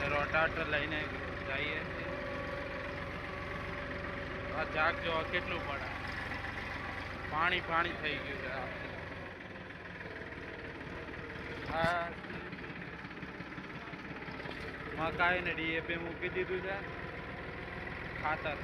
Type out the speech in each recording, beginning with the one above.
તો રોટાટર લઈને જઈએ. આ જાગ જોવા કેટલું પડે પાણી પાણી થઈ ગયું છે. આ મકાઈ ને ડીએપી મૂકી દીધું છે. ખાતર.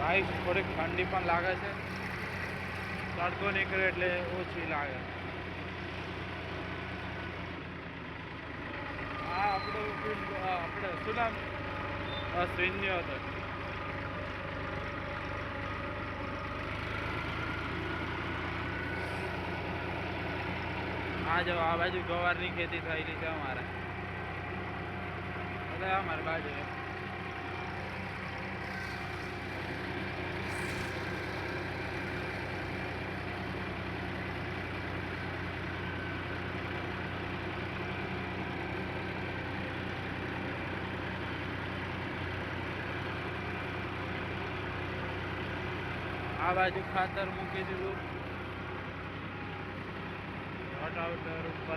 ભાઈ થોડીક ઠંડી પણ લાગે છે. તડકો નીકળે એટલે ઓછી લાગે આ આપણો શું નામ સૈન્ય હતો. આ જો, આ બાજુ ગવારની ખેતી થયેલી છે અમારે. એટલે અમારી બાજુ. આ બાજુ ખાતર મૂકી દીધું. રોટાવેટર ઉપર.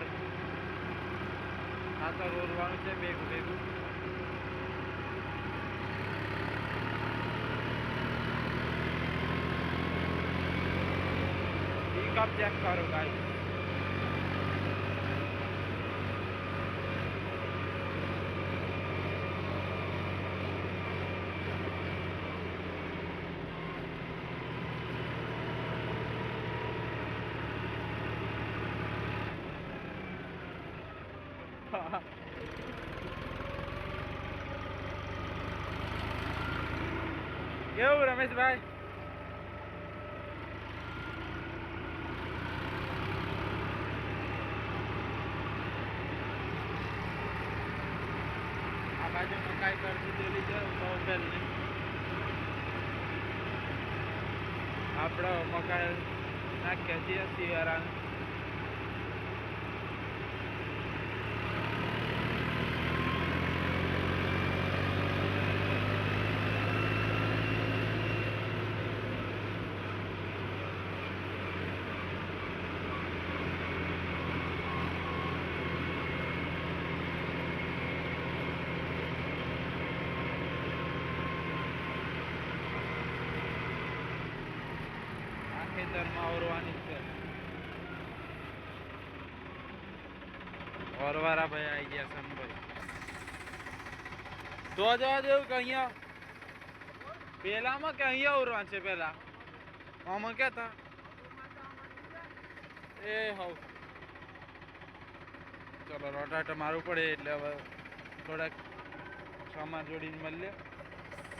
ખાતર ઓરવાનું છે ભેગું. ભેગું પિકઅપ ચેક કરો ગાઈ રમેશભાઈ. આ બાજુ મકાઈ કરી દીધેલી છે કૌશલની આપણો મકાઈ નાખ્યા છીએ શિયાળાને. ખેતરમાં ઓરવાની છે. ઓરવારા ભાઈ આવી ગયા સંભાઈ તો જવા જેવું કે અહીંયા. પેલામાં કે અહીંયા ઓરવાનું છે પેલા? આમાં કેતા એ હવ. ચલો રોટાટા મારવું પડે એટલે હવે થોડાક સામાન જોડીને મળીએ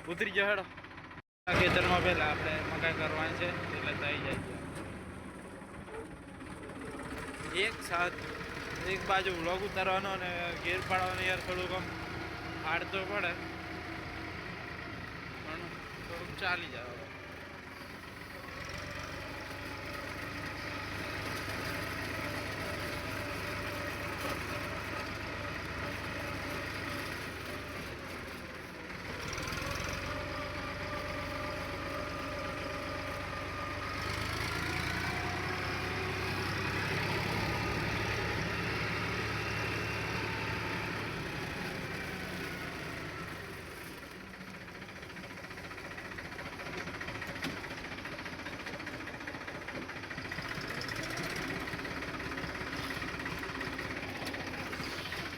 ઉતરી જાઓ હેડો. આ ખેતરમાં પહેલા આપણે મકાઈ કરવાની છે, એટલે થઈ જાય એક સાથ એક બાજુ વ્લોગ ઉતારવાનો અને ઘેર પાડવાનો યાર થોડુંક આમ પાડતો પડે, પણ થોડુંક ચાલી જાય હવે.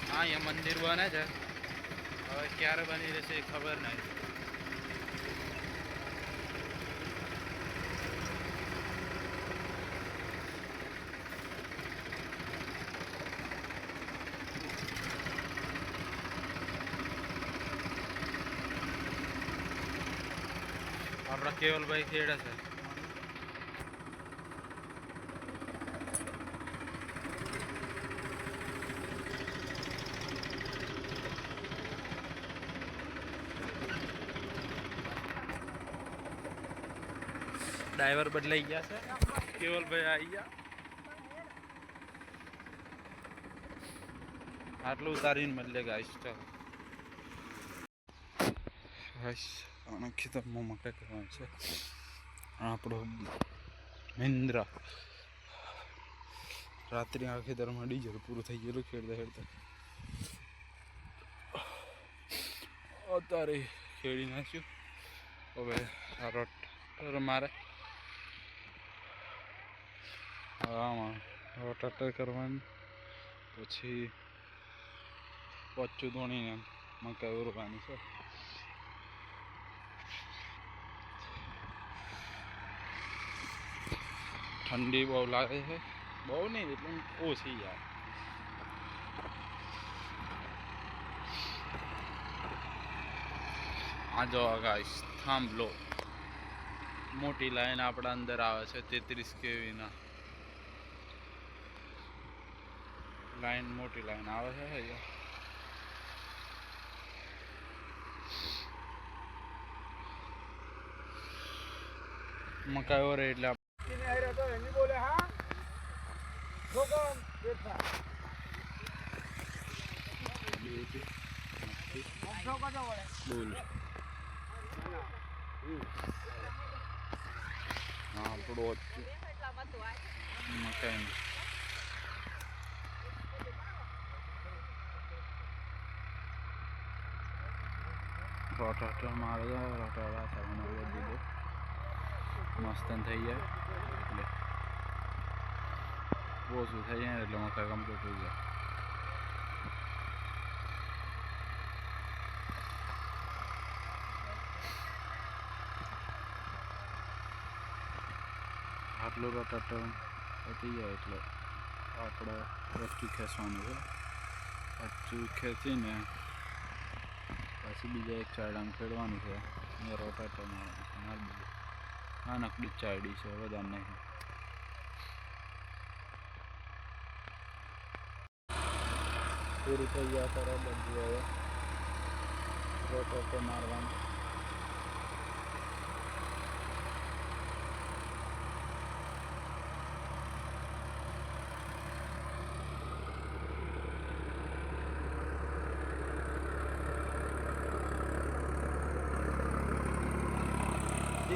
હા અહીંયા મંદિર બને છે. હવે ક્યારે બની રહેશે ખબર નહીં. આપણા કેવલભાઈ ખેડા છે. ડ્રાઈવર બદલાઈ ગયા છે. કેવલભાઈ આવી ગયા આટલું ઉતારીને મળે ગાઈસ તો ગાઈસ આના ખેતરમાં મકાઈ કરવાનું છે. આપણો મહિન્દ્ર રાત્રે આ ખેતરમાં ડીઝલ પૂરું થઈ ગયેલું ખેડતા ખેડતા. અત્યારે ખેડી નાખ્યું. હવે આ રોટર મારે. આમાં રોટાટર કરવાનું, પછી પચ્ચું ધોણીને મકાઈ ઉરવાની છે. ઠંડી બહુ લાગે છે. બહુ નહીં, એટલે ઓછી યાર. આ જો ગાઈસ થાંભલો. મોટી લાઈન આપણા અંદર આવે છે, તેત્રીસ કેવીના. લાઈન મોટી લાઈન આવે છે અહીંયા મકાઈ ઓરે એટલે બોલ હા? આપણું ઓછું. મકાઈ રોટાટર મારે છે રોટાટા થવાનો દીધો. મસ્ત થઈ જાય. એટલે ઓછું થઈ જાય એટલે કમ્પ્લીટ થઈ જાય. આટલું રોટાટર પતી જાય એટલે આપણે વચ્ચું ખેંચવાનું છે. વચ્ચું ખેંચીને પછી બીજા એક ચાયડામાં ખેડવાનું છે. અહીંયા રોટાટર મારી દીધું. નાનકડી જ ચાયડી છે. વધારે નહીં. પૂરું થઈ ગયા બધું હવે રોટાટર મારવાનું.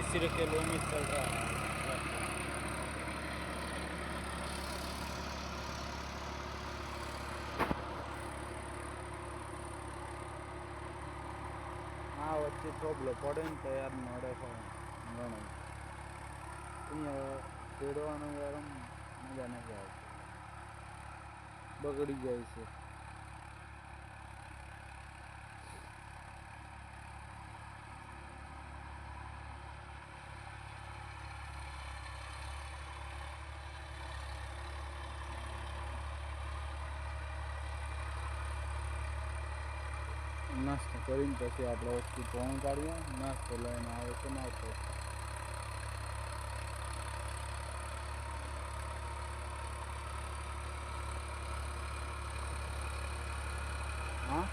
तीसरे किलोमीटर चल रहा है હા વચ્ચે પ્રોબ્લેમ પડે ને તો યાર મળે છે ઘણો અહીંયા ખેડવાનું યાર આમ મજા નથી આવતી બગડી જાય છે નાસ્તો કરીને પછી આપણે વસ્તુ પહોંચ કાઢીએ, નાસ્તો લઈને આવે છે નાસ્તો હા?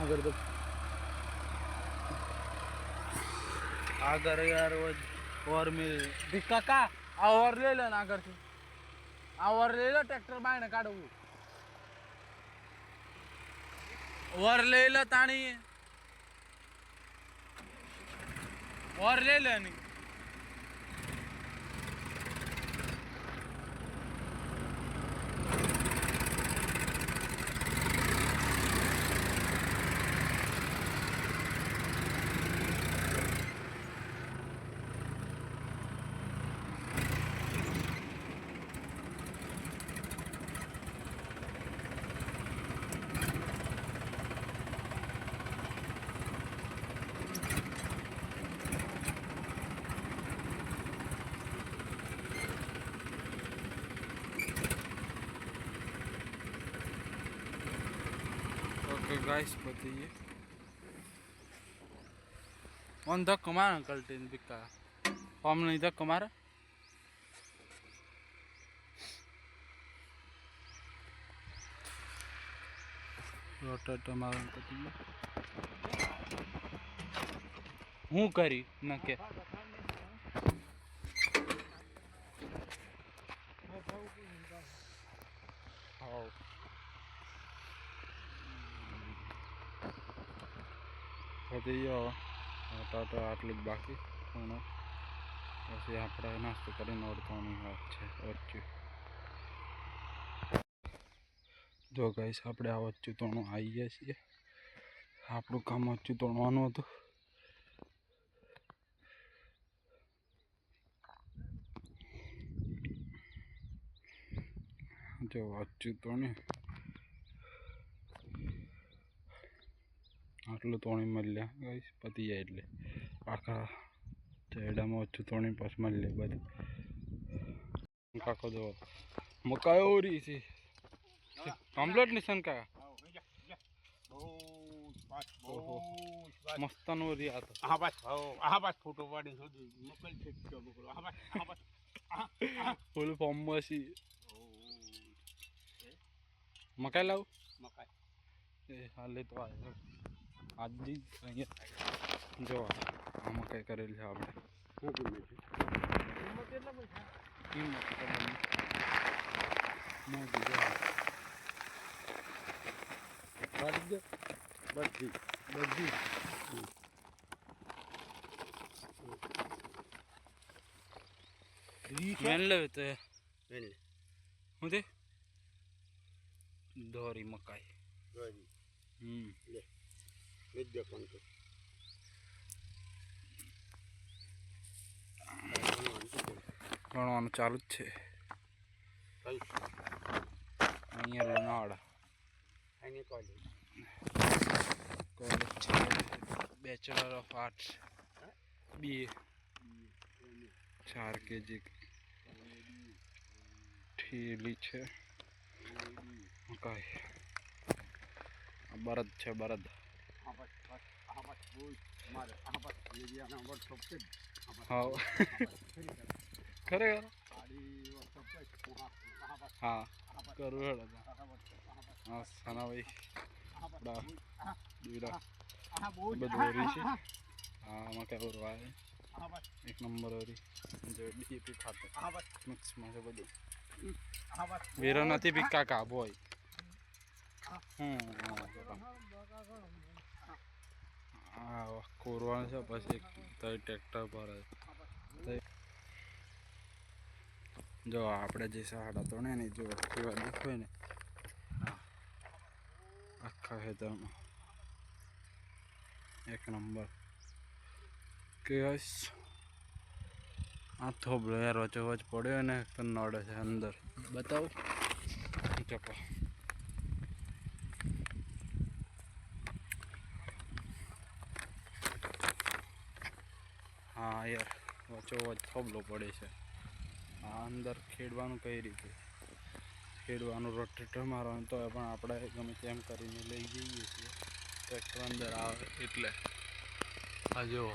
આગળ તો આગળ યાર ઓર મિલ કાકા, આ ઓર લઈ લે ને આગળથી. આ ઓર લઈ લે ટ્રેક્ટર બાયને કાઢવું. ઓર લઈ લે તાણી ઓકે ગાઈસ પતી ગઈ ઓન ધક્કો મારે અંકલ ટીન બિકા ઓમ નહીં ધક્કો મારે રોટર તમારો હું કરી ન કે હાવ ગયો ટાટો આટલું બાકી પણ પછી આપણે નાસ્તો કરીને ઓળખવાની વાત છે વચ્ચે જો ગાઈસ આપણે આ વચ્ચે તોણું આવી ગયા છીએ આપણું કામ વચ્ચે તોડવાનું હતું જો વચ્ચે તોણી આટલું તોણી મળ્યા ગાઈસ પતી જાય એટલે. આખા ચેડામાં ઓછું તોણી પાસ મળી લે બધું. કાકો જો મકાયો ઓરી છે. કમ્પ્લીટ નિશાન કા ઓહો. મસ્તાન ઓરી આ તો. હા બસ હા બસ ફોટો પાડી સુધી મોકલ છે મોકલો હા બસ હા બસ ફૂલ ફોર્મમાં છે. મકાઈ લાવ? મકાઈ. એ હાલે તો આવ્યો આજની અહીંયા. જો આમાં કંઈ કરેલ છે આપણે. બધી બધી મેન તો એને હું તે? દોરી મકાઈ. હમ. વિદ્યા પંતો ગણવાનું ચાલુ જ છે. અહીંયા લોનાવાડા એની કોલેજ કોલેજ છે. બેચલર ઓફ આર્ટ્સ બી ચાર કેજી. ઠેલી છે. મકાઈ બરદ છે બરદ. ખરેખર હા. કરું હેડો હા સનાભાઈ હા દીવડા. બધું છે. હા ઓરવા બસ. એક નંબર ઓરી. જો હા બસ. મિક્સમાં છે બધું. વેરો નથી બી કાબો બોય હમ હા કોરવાનું છે પછી તઈ ટ્રેક્ટર પર જો. આપણે જે સાડા ત્રણે ને જો એક્ટિવા દેખાય ને? આખા ખેતરમાં. એક નંબર. કે આ થોબલો યાર વચ્ચે વચ પડ્યો ને નડે છે અંદર. બતાવો. ચકો હા, યાર. વચ્ચો વચ થોબલો પડે છે. આ અંદર ખેડવાનું કઈ રીતે? ખેડવાનું રોટેટર મારવાનું તો પણ આપણે ગમે તેમ કરીને લઈ જઈએ છીએ. ટ્રેક્ટર અંદર આવે એટલે. આ જુઓ.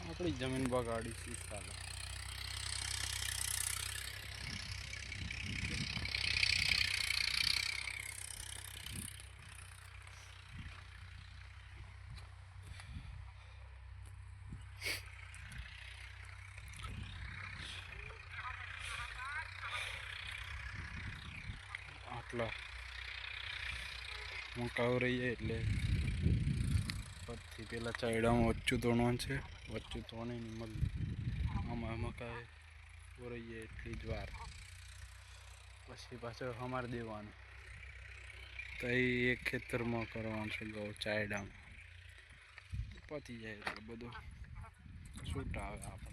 આપણી જમીન બગાડી છે ચાલો આટલા મકાઉ રહીએ એટલે પછી પેલા ચાયડામાં વચ્ચું તોડવાનું છે. વચ્ચું ને મળી આમાં મકાઈ રહીએ એટલી જ વાર. પછી પાછળ અમારે દેવાનું. તો એ ખેતરમાં કરવાનું છે ગૌ ચાયડામાં. પતી જાય એટલે બધું છૂટ આવે આપણે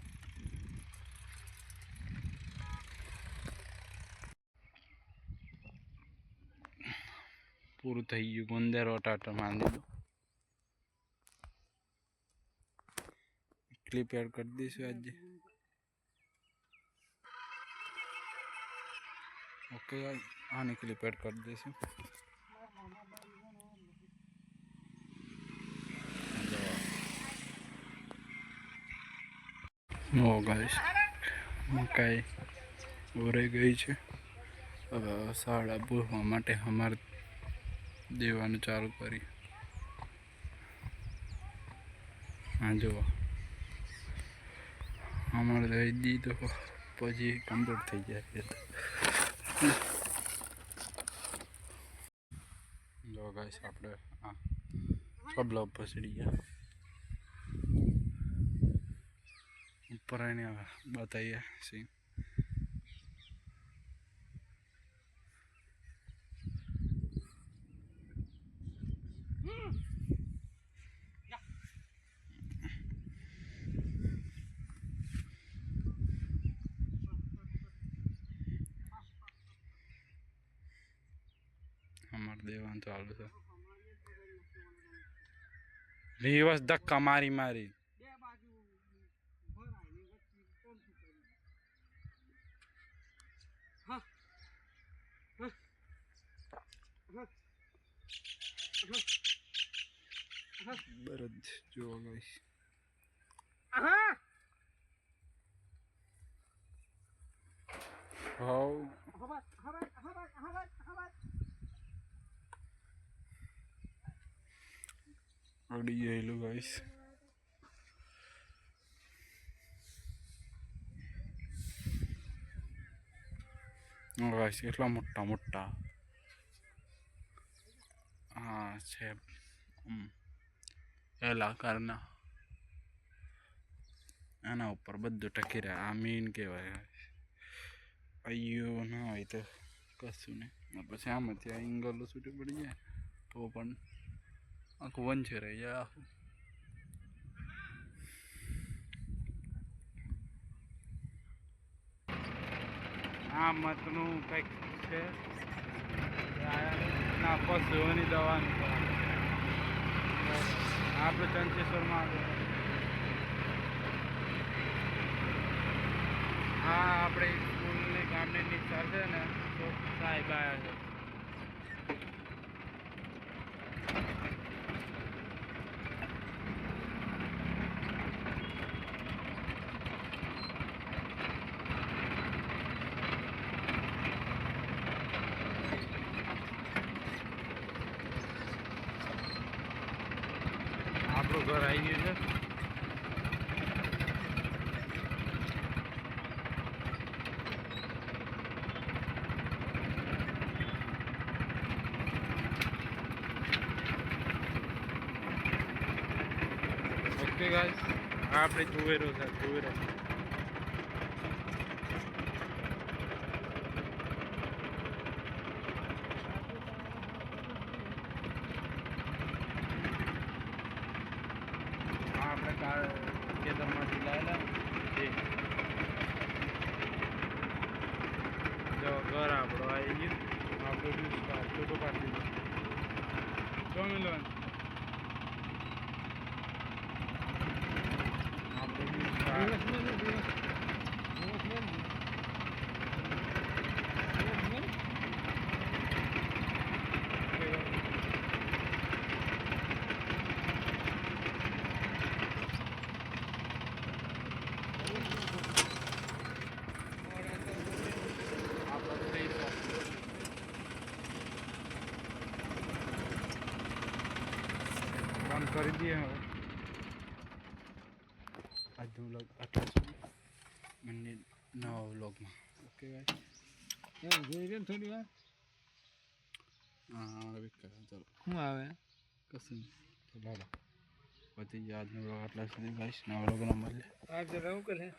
પૂરું થઈ ગયું. ગુંદર ટાટા માંડી દો ક્લિપ એડ કરી દઈશું આજે. ઓકે આની ક્લિપ એડ કરી દઈશું. ઓ ગાઈસ મકાઈ ઓરાઈ ગઈ છે. સાડા પૂરવા માટે અમારે દેવાનું ચાલુ કરી. હા, જુઓ. અમારે દઈ દીધો પછી કમ્પ્લીટ થઈ જાય જો આપણે આ સબલા ઉપર ચડી ગયા. ઉપર આવીને બતાવીએ સીન અમારે દેવાનું ચાલુ છે રિવર્સ ધક્કા મારી મારી બે બાજુ ભરાય ને વચ્ચે હા હા હા હા બરદ જુઓ ગાઈસ હા હાવ હવા હવા હવા હવા હવા અડી ગયેલું ગાઈસ ગાઈસ કેટલા મોટા મોટા. હા, છે. એલા કરના એના ઉપર બધું ટકી રહ્યા આ મીન કહેવાય અయ్યો ના હોય તો કશું નહીં. પછી આમાંથી આ એંગલો છૂટી પડી જાય, તો પણ આખું વંચે રહી જાય આખું આ મતનું કંઈક છે ના પશુઓની દવાનું છે. આપણે ચંચેશ્વરમાં. હા આપણે સ્કૂલની નિશાળ છે ને તો સાહેબ આવ્યા છે આપણું ઘર આવી ગયું છે. ઓકે ગાઈસ આપણે તુવેરો છે તુવેરો આપણે કાર ખેતરમાંથી લાવેલા એ જો. ઘર આપણો આવી ગયું આપણું છોટું પાડી દીધું. જો મિલન આપણું વિસ્તાર આપણો પ્લેસ બંધ કરી દઈએ હવે. આજનો વ્લોગ આટલા સુધી મને નવા વ્લોગમાં ઓકે ભાઈ જોઈ ને થોડી વાર. હા હવે ચાલો. શું આવે? કશું ચાલો. પતી ગયા આજનો વ્લોગ આટલા સુધી ગાઈશ નવા વ્લોગમાં મળે આ જરા ઉકેલ હે.